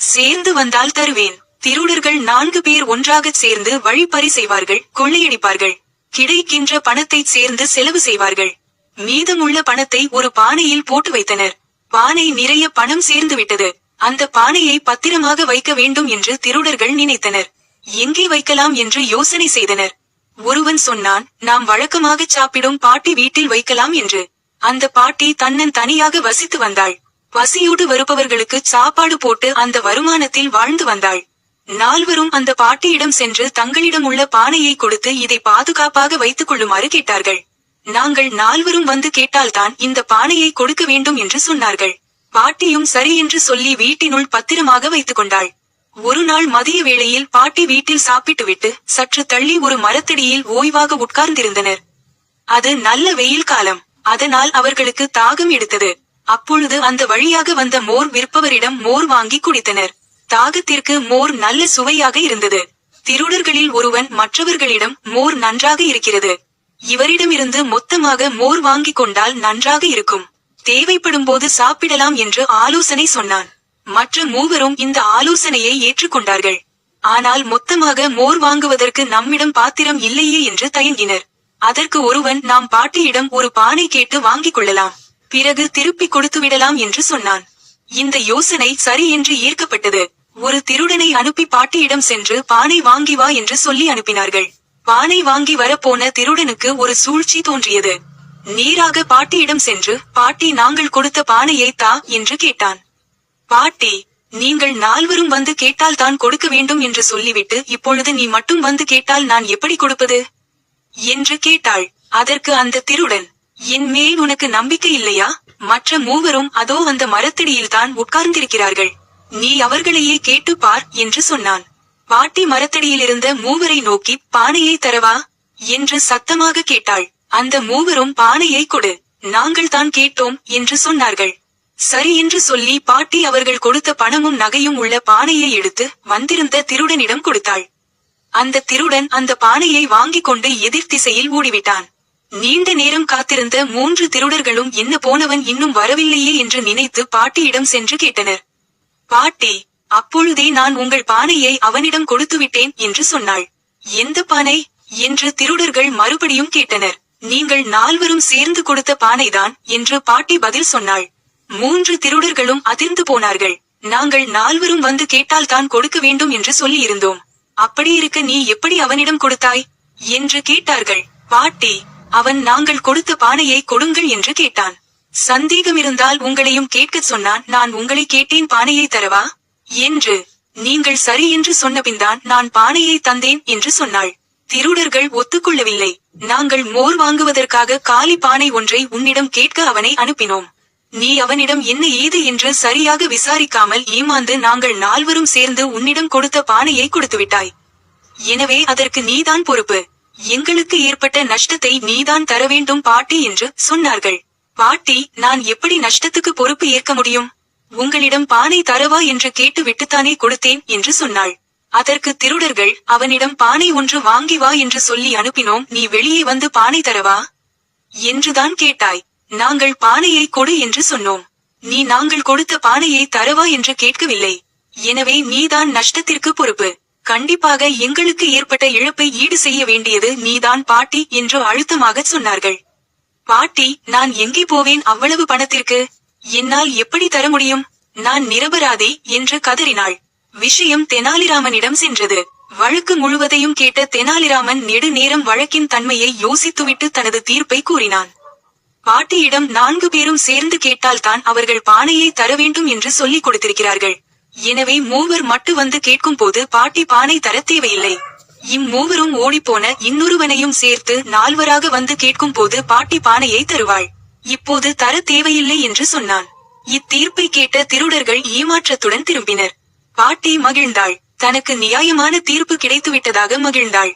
சேர்ந்து வந்தால் தருவேன். திருடர்கள் நான்கு பேர் ஒன்றாகச் சேர்ந்து வழிப்பறி செய்வார்கள் கொள்ளையடிப்பார்கள். கிடைக்கின்ற பணத்தைச் சேர்ந்து செலவு செய்வார்கள். மீதமுள்ள பணத்தை ஒரு பானையில் போட்டு வைத்தனர். பானை நிறைய பணம் சேர்ந்து விட்டது. அந்த பானையை பத்திரமாக வைக்க வேண்டும் என்று திருடர்கள் நினைத்தனர். எங்கே வைக்கலாம் என்று யோசனை செய்தனர். ஒருவன் சொன்னான் நாம் வழக்கமாக சாப்பிடும் பாட்டி வீட்டில் வைக்கலாம் என்று. அந்த பாட்டி தன்னன் தனியாக வசித்து வந்தாள். பசியோடு வருபவர்களுக்கு சாப்பாடு போட்டு அந்த வருமானத்தில் வாழ்ந்து வந்தாள். நால்வரும் அந்த பாட்டியிடம் சென்று தங்களிடம் உள்ள பானையை கொடுத்து இதை பாதுகாப்பாக வைத்துக் கொள்ளுமாறு கேட்டார்கள். நாங்கள் நால்வரும் வந்து கேட்டால்தான் இந்த பானையை கொடுக்க வேண்டும் என்று சொன்னார்கள். பாட்டியும் சரி என்று சொல்லி வீட்டினுள் பத்திரமாக வைத்துக் கொண்டாள். ஒரு நாள் மதிய வேளையில் பாட்டி வீட்டில் சாப்பிட்டுவிட்டு சற்று தள்ளி ஒரு மரத்தடியில் ஓய்வாக உட்கார்ந்திருந்தனர். அது நல்ல வெயில் காலம். அதனால் அவர்களுக்கு தாகம் எடுத்தது. அப்பொழுது அந்த வழியாக வந்த மோர் விற்பவரிடம் மோர் வாங்கி குடித்தனர். தாகத்திற்கு மோர் நல்ல சுவையாக இருந்தது. திருடர்களில் ஒருவன் மற்றவர்களிடம் மோர் நன்றாக இருக்கிறது. இவரிடமிருந்து மொத்தமாக மோர் வாங்கிக் கொண்டால் நன்றாக இருக்கும். தேவைப்படும் போது சாப்பிடலாம் என்று ஆலோசனை சொன்னான். மற்ற மூவரும் இந்த ஆலோசனையை ஏற்றுக்கொண்டார்கள். ஆனால் மொத்தமாக மோர் வாங்குவதற்கு நம்மிடம் பாத்திரம் இல்லையே என்று தயங்கினர். அதற்கு ஒருவன் நாம் பாட்டியிடம் ஒரு பானை கேட்டு வாங்கிக் கொள்ளலாம். பிறகு திருப்பி கொடுத்து விடலாம் என்று சொன்னான். இந்த யோசனை சரி என்று ஈர்க்கப்பட்டது ஒரு திருடனை அனுப்பி பாட்டியிடம் சென்று பானை வாங்கி வா என்று சொல்லி அனுப்பினார்கள். பானை வாங்கி வரப்போன திருடனுக்கு ஒரு சூழ்ச்சி தோன்றியது. நீராக பாட்டியிடம் சென்று பாட்டி நாங்கள் கொடுத்த பானையை தா என்று கேட்டான். பாட்டி நீங்கள் நால்வரும் வந்து கேட்டால் தான் கொடுக்க வேண்டும் என்று சொல்லிவிட்டு இப்பொழுது நீ மட்டும் வந்து கேட்டால் நான் எப்படி கொடுப்பது? என்று கேட்டாள். அதற்கு அந்த திருடன் என் மேல் உனக்கு நம்பிக்கை இல்லையா? மற்ற மூவரும் அதோ அந்த மரத்தடியில் தான் உட்கார்ந்திருக்கிறார்கள். நீ அவர்களையே கேட்டு பார் என்று சொன்னான். பாட்டி மரத்தடியில் இருந்த மூவரை நோக்கி பானையை தரவா? என்று சத்தமாக கேட்டாள். அந்த மூவரும் பானையை கொடு. நாங்கள் தான் கேட்டோம் என்று சொன்னார்கள். சரி என்று சொல்லி பாட்டி அவர்கள் கொடுத்த பணமும் நகையும் உள்ள பானையை எடுத்து வந்திருந்த திருடனிடம் கொடுத்தாள். அந்த திருடன் அந்த பானையை வாங்கிக் கொண்டு எதிர் திசையில் ஓடிவிட்டான். நீண்ட நேரம் காத்திருந்த மூன்று திருடர்களும் என்ன போனவன் இன்னும் வரவில்லையே என்று நினைத்து பாட்டியிடம் சென்று கேட்டனர். பாட்டி அப்பொழுதே நான் உங்கள் பானையை அவனிடம் கொடுத்து விட்டேன் என்று சொன்னாள். எந்த பானை? என்று திருடர்கள் மறுபடியும் கேட்டனர். நீங்கள் நால்வரும் சேர்ந்து கொடுத்த பானைதான் என்று பாட்டி பதில் சொன்னாள். மூன்று திருடர்களும் அதிர்ந்து போனார்கள். நாங்கள் நால்வரும் வந்து கேட்டால் தான் கொடுக்க வேண்டும் என்று சொல்லி இருந்தோம் அப்படி இருக்க நீ எப்படி அவனிடம் கொடுத்தாய்? என்று கேட்டார்கள். பாட்டி அவன் நாங்கள் கொடுத்த பானையை கொடுங்கள் என்று கேட்டான். சந்தேகம் இருந்தால் உங்களையும் கேட்கச் சொன்னான் நான் உங்களை கேட்டேன் பானையை தரவா? என்று. நீங்கள் சரி என்று சொன்னபின்தான் நான் பானையை தந்தேன் என்று சொன்னாள். திருடர்கள் ஒத்துக்கொள்ளவில்லை. நாங்கள் மோர் வாங்குவதற்காக காலி பானை ஒன்றை உன்னிடம் கேட்க அவனை அனுப்பினோம். நீ அவனிடம் என்ன ஏது என்று சரியாக விசாரிக்காமல் ஏமாந்து நாங்கள் நால்வரும் சேர்ந்து உன்னிடம் கொடுத்த பானையை கொடுத்துவிட்டாய். எனவே அதற்கு நீதான் பொறுப்பு. எங்களுக்கு ஏற்பட்ட நஷ்டத்தை நீதான் தர வேண்டும் பாட்டி என்று சொன்னார்கள். பாட்டி நான் எப்படி நஷ்டத்துக்கு பொறுப்பு ஏற்க முடியும்? உங்களிடம் பானை தரவா என்று கேட்டு விட்டுத்தானே கொடுத்தேன் என்று சொன்னாள். அதற்கு திருடர்கள் அவனிடம் பானை ஒன்று வாங்கி வா என்று சொல்லி அனுப்பினோம். நீ வெளியே வந்து பானை தரவா? என்றுதான் கேட்டாய். நாங்கள் பானையை கொடு என்று சொன்னோம். நீ நாங்கள் கொடுத்த பானையை தரவா என்று கேட்கவில்லை. எனவே நீதான் நஷ்டத்திற்கு பொறுப்பு. கண்டிப்பாக எங்களுக்கு ஏற்பட்ட இழப்பை ஈடு செய்ய வேண்டியது நீதான் பாட்டி என்று அழுத்தமாக சொன்னார்கள். பாட்டி நான் எங்கே போவேன் அவ்வளவு பணத்திற்கு? என்னால் எப்படி தர முடியும்? நான் நிரபராதி என்று கதறினாள். விஷயம் தெனாலிராமனிடம் சென்றது. வழக்கு முழுவதையும் கேட்ட தெனாலிராமன் நெடு நேரம் வழக்கின் தன்மையை யோசித்துவிட்டு தனது தீர்ப்பை கூறினான். பாட்டியிடம் நான்கு பேரும் சேர்ந்து கேட்டால்தான் அவர்கள் பானையை தர வேண்டும் என்று சொல்லிக் கொடுத்திருக்கிறார்கள். எனவே மூவர் மட்டு வந்து கேட்கும் போது பாட்டி பானை தர தேவையில்லை. இம்மூவரும் ஓடிப்போன இன்னொருவனையும் சேர்த்து நால்வராக வந்து கேட்கும் போது பாட்டி பானையை தருவாள். இப்போது தர தேவையில்லை என்று சொன்னான். இத்தீர்ப்பை கேட்ட திருடர்கள் ஏமாற்றத்துடன் திரும்பினர். பாட்டி மகிழ்ந்தாள். தனக்கு நியாயமான தீர்ப்பு கிடைத்துவிட்டதாக மகிழ்ந்தாள்.